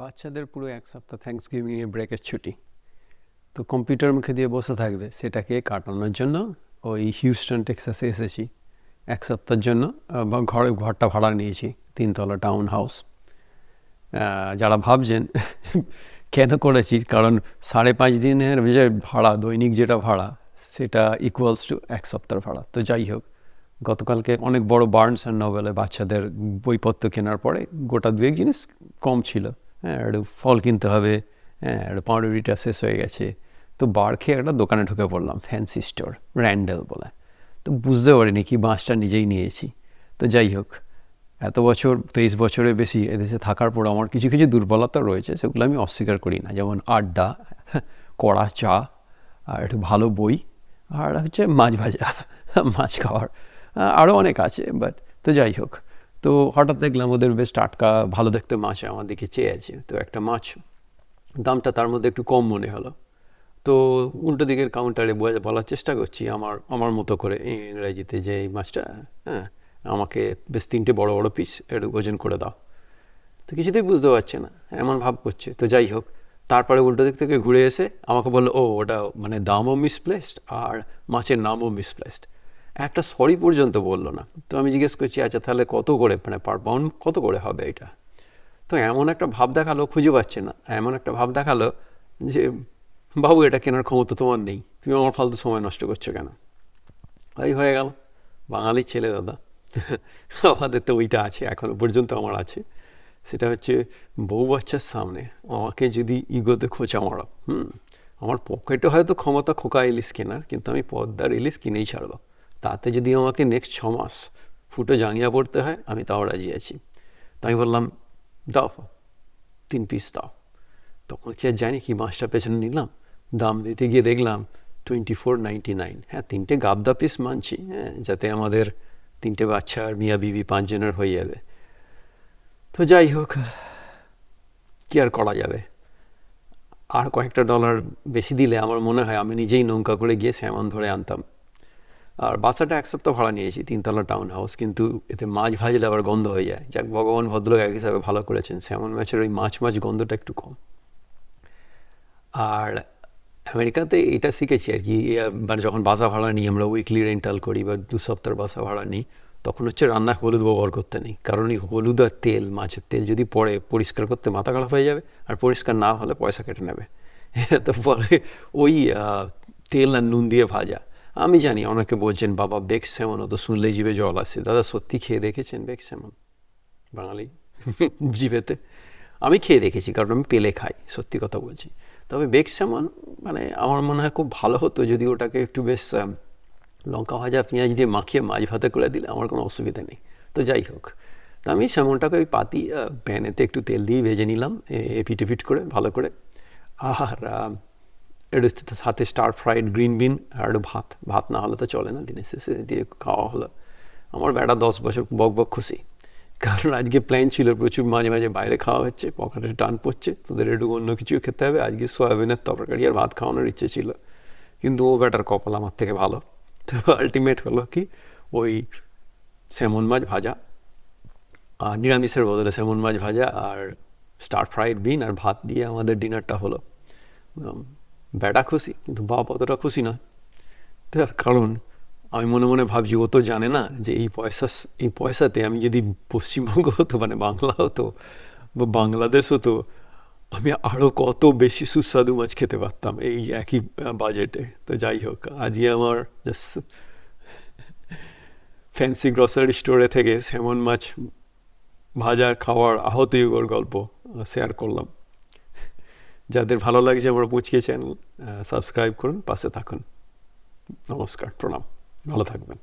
বাচ্চাদের পুরো এক সপ্তাহ থ্যাংকস গিভিংয়ে ব্রেকের ছুটি। তো কম্পিউটার মুখে দিয়ে বসে থাকবে, সেটাকে কাটানোর জন্য। ওই হিউস্টন টেক্সাসে এসেছি। এক সপ্তাহের জন্য বা ঘরে ঘরটা ভাড়া নিয়েছি, তিনতলা টাউন হাউস যারা ভাবছেন, কেন করেছি? কারণ সাড়ে পাঁচ দিনের যে ভাড়া, দৈনিক যেটা ভাড়া, সেটা ইকুয়ালস টু এক সপ্তাহ ভাড়া। তো যাই হোক, গতকালকে অনেক বড় বার্নস অ্যান্ড নভেলে বাচ্চাদের বইপত্র কেনার পরে গোটা দুয়েক জিনিস কম ছিল। হ্যাঁ একটু ফল কিনতে হবে হ্যাঁ একটু পাউরুটিটা শেষ হয়ে গেছে। তো বার খেয়ে একটা দোকানে ঢুকে পড়লাম ফ্যান্সি স্টোর র্যান্ডেল বলে। তো বুঝতে পারিনি কি বাঁশটা নিজেই নিয়েছি। তো যাই হোক, এত বছর, তেইশ বছরের বেশি এদেশে থাকার পর আমার কিছু কিছু দুর্বলতা রয়েছে, সেগুলো আমি অস্বীকার করি না। যেমন আড্ডা, কড়া চা, আর একটু ভালো বই, আর হচ্ছে মাছ ভাজা, মাছ খাওয়ার আরও অনেক আছে বাট তো যাই হোক। তো হঠাৎ দেখলাম ওদের বেশ টাটকা, ভালো দেখতে মাছ আমার দিকে চেয়ে আছে। তো একটা মাছ, দামটা তার মধ্যে একটু কম মনে হলো। তো উল্টো দিকের কাউন্টারে বলে- বলার চেষ্টা করছি, আমার আমার মতো করে ইংরেজিতে যে এই মাছটা হ্যাঁ আমাকে বেশ তিনটে বড় বড় পিস একটু ওজন করে দাও। তো কিছুতেই বুঝতে পারছে না, এমন ভাব করছে। তো যাই হোক, তারপরে উল্টো দিক থেকে ঘুরে এসে আমাকে বলল, ও, ওটা মানে দামও মিসপ্লেসড আর মাছের নামও মিসপ্লেসড একটা সরি পর্যন্ত বলল না। তো আমি জিজ্ঞেস করছি আচ্ছা তাহলে কত করে মানে পার পাউন্ড কত করে হবে এটা? তো এমন একটা ভাব দেখাল, খুঁজে পাচ্ছে না। এমন একটা ভাব দেখাল যে, বাবু, এটা কেনার ক্ষমতা তোমার নেই। তুমি আমার ফালতু সময় নষ্ট করছ কেন? এই হয়ে গেল। বাঙালির ছেলে দাদা। আমাদের তো ওইটা আছে, এখনও পর্যন্ত আমার আছে। সেটা হচ্ছে, বউ বাচ্চার সামনে আমাকে যদি ইগোতে খোঁচা মারো, হুম? আমার পকেটে হয়তো ক্ষমতা খোকা ইলিশ কেনার, কিন্তু আমি পদ্মার ইলিশ কিনেই ছাড়বো। তাতে যদি আমাকে নেক্সট ছ মাস ফুটো জাঙ্গিয়া পড়তে হয়, আমি তাও রাজি আছি। তাই বললাম, দাও, তিন পিস দাও। তখন কি আর জানি কি মাছটা পেছনে নিলাম। দাম দিতে গিয়ে দেখলাম টোয়েন্টি ফোর নাইনটি নাইন হ্যাঁ তিনটে গাবদা পিস মানছি হ্যাঁ যাতে আমাদের তিনটে বাচ্চা আর মিয়া বিবি পাঁচজনের হয়ে যাবে। তো যাই হোক, কি আর করা যাবে? আর কয়েকটা ডলার বেশি দিলে আমার মনে হয় আমি নিজেই নৌকা করে গিয়ে স্যামন ধরে আনতাম। আর বাসাটা এক সপ্তাহ ভাড়া নিয়েছি, তিনতলা টাউন হাউস কিন্তু এতে মাছ ভাজলে আবার গন্ধ হয়ে যায়। যাক, ভগবান ভদ্রলোক এক হিসাবে ভালো করেছেন স্যামন মাছের ওই মাছ মাছ গন্ধটা একটু কম। আর আমেরিকাতে এটা শিখেছি আর কি মানে যখন বাসা ভাড়া নিই, আমরা উইকলি রেন্টাল করি বা দু সপ্তাহের বাসা ভাড়া নিই, তখন হচ্ছে রান্না হলুদ ব্যবহার করতে নেই, কারণ এই হলুদ আর তেল, মাছের তেল যদি পড়ে, পরিষ্কার করতে মাথা খারাপ হয়ে যাবে, আর পরিষ্কার না হলে পয়সা কেটে নেবে। তো পরে ওই তেল আর নুন দিয়ে ভাজা। আমি জানি অনেকে বলছেন, বাবা বেক সেমন অত শুনলেই জিভে জল আসে। দাদা, সত্যি খেয়ে দেখেছেন বেক সেমন বাঙালি জিভেতে? আমি খেয়ে দেখেছি, কারণ আমি পেলে খাই, সত্যি কথা বলছি। তবে বেক স্যামন মানে আমার মনে হয় খুব ভালো হতো যদি ওটাকে একটু বেশ লঙ্কা ভাজা, পেঁয়াজ দিয়ে মাখিয়ে মাছ ভাতে করে দিলে আমার কোনো অসুবিধা নেই। তো যাই হোক, তা আমি স্যামনটাকে ওই পাতি প্যানেতে একটু তেল দিয়ে ভেজে নিলাম এপিট এপিট করে, ভালো করে। আর সাথে স্টার ফ্রাইড গ্রিন বিন আর একটু ভাত ভাত না হলে তো চলে না দিনের শেষে দিয়ে খাওয়া হলো আমার বেটা দশ বছর বক বক খুশি কারণ আজকে প্ল্যান ছিল প্রচুর মাঝে মাঝে বাইরে খাওয়া হচ্ছে পকেটে টান পড়ছে তোদের একটু অন্য কিছু খেতে হবে আজকে সোয়াবিনের তরকারি আর ভাত খাওয়ানোর ইচ্ছে ছিল কিন্তু ও বেটার কপাল আমার থেকে ভালো তো আলটিমেট হলো কি ওই স্যামন মাছ ভাজা আর নিরামিষের বদলে স্যামন মাছ ভাজা আর স্টার ফ্রাইড বিন আর ভাত দিয়ে আমাদের ডিনারটা হলো বেটা খুশি, কিন্তু বাপ অতটা খুশি নয়। তার কারণ, আমি মনে মনে ভাবছি, ও তো জানে না যে এই পয়সা, এই পয়সাতে আমি যদি পশ্চিমবঙ্গ হতো মানে বাংলা হতো বা বাংলাদেশ হতো, আমি আরও কত বেশি সুস্বাদু মাছ খেতে পারতাম এই একই বাজেটে। তো যাই হোক আজকে আমার ফ্যান্সি গ্রসারি স্টোরে থেকে স্যামন মাছ ভাজার, খাওয়ার আহত গল্প শেয়ার করলাম। যাদের ভালো লাগছে আমরা পুচকে চ্যানেল সাবস্ক্রাইব করুন পাশে থাকুন। নমস্কার প্রণাম। ভালো থাকবেন।